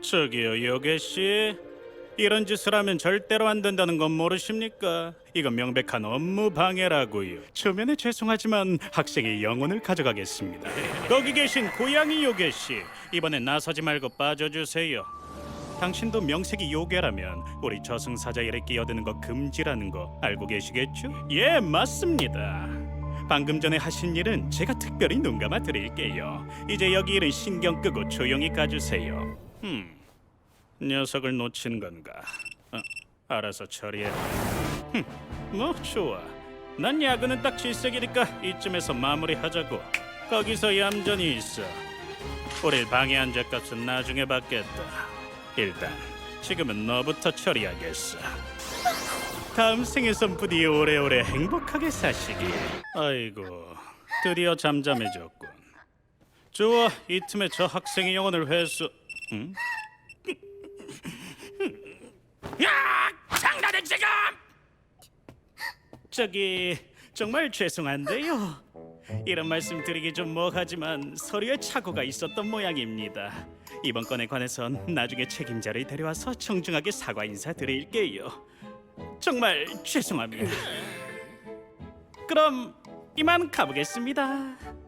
저기요, 요괴 씨. 이런 짓을 하면 절대로 안 된다는 건 모르십니까? 이건 명백한 업무 방해라고요. 초면에 죄송하지만 학생의 영혼을 가져가겠습니다. 거기 계신 고양이 요괴 씨, 이번엔 나서지 말고 빠져주세요. 당신도 명색이 요괴라면 우리 저승사자 일에 끼어드는 거 금지라는 거 알고 계시겠죠? 예, 맞습니다. 방금 전에 하신 일은 제가 특별히 눈 감아 드릴게요. 이제 여기 일은 신경 끄고 조용히 가주세요. 음, 녀석을 놓친 건가? 어, 알아서 처리해. 흠, 뭐 좋아. 난 야근은 딱 질색이니까 이쯤에서 마무리하자고. 거기서 얌전히 있어. 우릴 방해한 죄값은 나중에 받겠다. 일단 지금은 너부터 처리하겠어. 다음 생에선 부디 오래오래 행복하게 사시길. 아이고, 드디어 잠잠해졌군. 좋아, 이 틈에 저 학생의 영혼을 회수. 응? 야, 장난해 지금! 저기 정말 죄송한데요. 이런 말씀 드리기 좀 뭐하지만 서류에 착오가 있었던 모양입니다. 이번 건에 관해선 나중에 책임자를 데려와서 정중하게 사과 인사 드릴게요. 정말 죄송합니다. 그럼 이만 가보겠습니다.